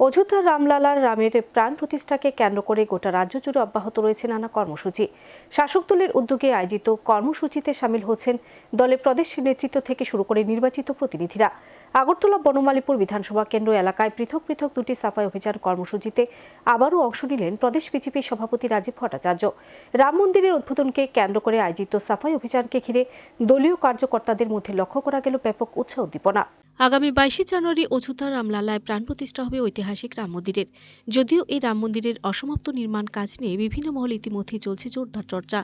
অযোধ্যার রামলালার রামের প্রাণ প্রতিষ্ঠাকে কেন্দ্র করে গোটা রাজ্য জুড়ে অব্যাহত রয়েছে নানা কর্মসূচি। শাসক দলের উদ্যোগে আয়োজিত কর্মসূচিতে সামিল হচ্ছেন দলের প্রদেশ নেতৃত্ব থেকে শুরু করে নির্বাচিত প্রতিনিধিরা। আগরতলা বনমালীপুর বিধানসভা কেন্দ্র এলাকায় পৃথক পৃথক দুটি সাফাই অভিযান কর্মসূচিতে আবারও অংশ নিলেন প্রদেশ বিজেপি সভাপতি রাজীব ভট্টাচার্য। রাম মন্দিরের উদ্বোধনকে কেন্দ্র করে আয়োজিত সাফাই অভিযানকে ঘিরে দলীয় কার্যকর্তাদের মধ্যে লক্ষ্য করা গেল ব্যাপক উৎসাহ উদ্দীপনা। আগামী বাইশে জানুয়ারি অযোধ্যা রামলালায় প্রাণ প্রতিষ্ঠা হবে ঐতিহাসিক রাম মন্দিরের। যদিও এই রাম মন্দিরের অসমাপ্ত নির্মাণ কাজ নিয়ে বিভিন্ন মহল ইতিমধ্যেই চলছে জোরদার চর্চা।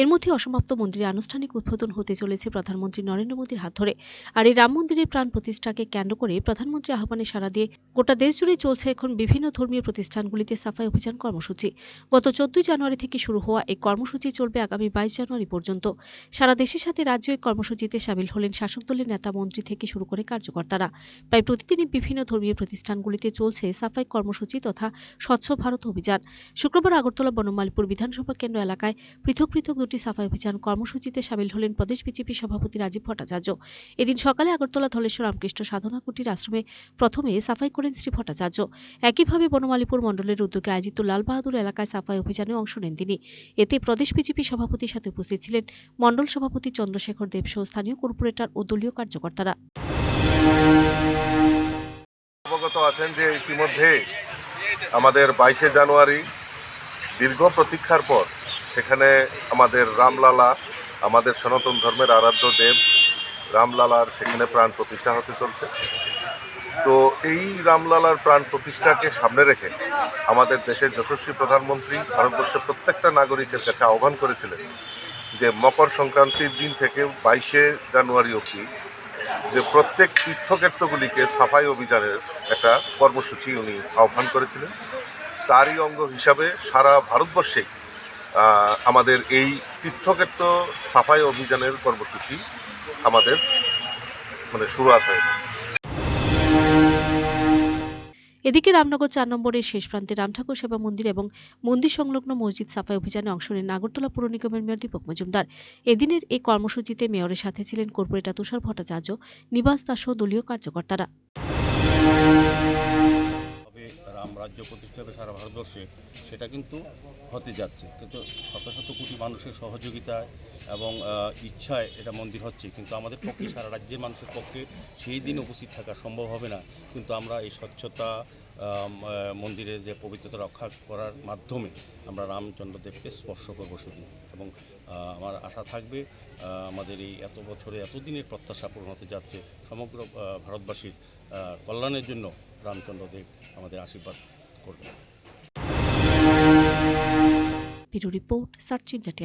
এর মধ্যে অসমাপ্ত মন্দিরের আনুষ্ঠানিক উদ্বোধন হতে চলেছে প্রধানমন্ত্রী নরেন্দ্র মোদীর হাত ধরে। আর এই রাম মন্দিরের প্রাণ প্রতিষ্ঠাকে কেন্দ্র করে প্রধানমন্ত্রী আহ্বানে সাড়া দিয়ে গোটা দেশ জুড়ে চলছে এখন বিভিন্ন ধর্মীয় প্রতিষ্ঠানগুলিতে সাফাই অভিযান কর্মসূচি। গত চোদ্দই জানুয়ারি থেকে শুরু হওয়া এই কর্মসূচি চলবে আগামী বাইশ জানুয়ারি পর্যন্ত। সারা দেশের সাথে রাজ্য এই কর্মসূচিতে সামিল হলেন শাসক দলের নেতা, মন্ত্রী থেকে শুরু করে কার্যকর্তারা। প্রায় প্রতিদিনই বিভিন্ন ধর্মীয় প্রতিষ্ঠানগুলিতে চলছে সাফাই কর্মসূচি তথা স্বচ্ছ ভারত অভিযান। শুক্রবার আগরতলা বনমালীপুর বিধানসভা কেন্দ্র এলাকায় পৃথক পৃথক দুটি সাফাই অভিযান কর্মসূচিতে সামিল হলেন প্রদেশ বিজেপি সভাপতি রাজীব ভট্টাচার্য। এদিন সকালে আগরতলা ধলেশ্বর রামকৃষ্ণ সাধনা কুটির আশ্রমে প্রথমে সাফাই করেন শ্রী ভট্টাচার্য। একইভাবে বনমালীপুর মণ্ডলের উদ্যোগে আয়োজিত লাল বাহাদুর এলাকায় সাফাই অভিযানে অংশ নেন তিনি। এতে প্রদেশ বিজেপি সভাপতির সাথে উপস্থিত ছিলেন মণ্ডল সভাপতি চন্দ্রশেখর দেব সহ স্থানীয় কর্পোরেটর ও দলীয় কার্যকর্তারা। অবগত আছেন যে ইতিমধ্যে আমাদের বাইশে জানুয়ারি দীর্ঘ প্রতীক্ষার পর সেখানে আমাদের রামলালা, আমাদের সনাতন ধর্মের আরাধ্য দেব রামলালার সেখানে প্রাণ প্রতিষ্ঠা হতে চলছে। তো এই রামলালার প্রাণ প্রতিষ্ঠাকে সামনে রেখে আমাদের দেশের যশস্বী প্রধানমন্ত্রী ভারতবর্ষের প্রত্যেকটা নাগরিকের কাছে আহ্বান করেছিলেন যে মকর সংক্রান্তির দিন থেকে বাইশে জানুয়ারি অবধি যে প্রত্যেক তীর্থক্ষেত্রগুলিকে সাফাই অভিযানের একটা কর্মসূচি উনি আহ্বান করেছিলেন। তারই অঙ্গ হিসাবে সারা ভারতবর্ষে আহ, আমাদের এই তীর্থক্ষেত্র সাফাই অভিযানের কর্মসূচি আমাদের মানে শুরুয়াত হয়েছে। এদিকে রামনগর চার নম্বরের শেষ প্রান্তে রামঠাকুর সেবা মন্দির এবং মন্দির সংলগ্ন মসজিদ সাফাই অভিযানে অংশ নেন নাগরতলা পুর নিগমের মেয়র দীপক মজুমদার। এদিনের এই কর্মসূচিতে মেয়রের সাথে ছিলেন কর্পোরেটর তুষার ভট্টাচার্য, নিবাস দাস ও দলীয় কার্যকর্তারা। রাজ্য প্রতিষ্ঠা হবে সারা ভারতবর্ষে, সেটা কিন্তু হতে যাচ্ছে। কিন্তু শত শত কোটি মানুষের সহযোগিতায় এবং ইচ্ছায় এটা মন্দির হচ্ছে। কিন্তু আমাদের পক্ষে, সারা রাজ্যের মানুষের পক্ষে সেই দিন উপস্থিত থাকা সম্ভব হবে না। কিন্তু আমরা এই স্বচ্ছতা মন্দিরের যে পবিত্রতা রক্ষা করার মাধ্যমে আমরা রামচন্দ্রদেবকে স্পর্শ করব সেদিন। এবং আমার আশা থাকবে আমাদের এই এত বছরে এতদিনের প্রত্যাশা পূরণ হতে যাচ্ছে, সমগ্র ভারতবাসীর কল্যাণের জন্য রামচন্দ্রদেব আমাদের আশীর্বাদ করবেন। Report, search India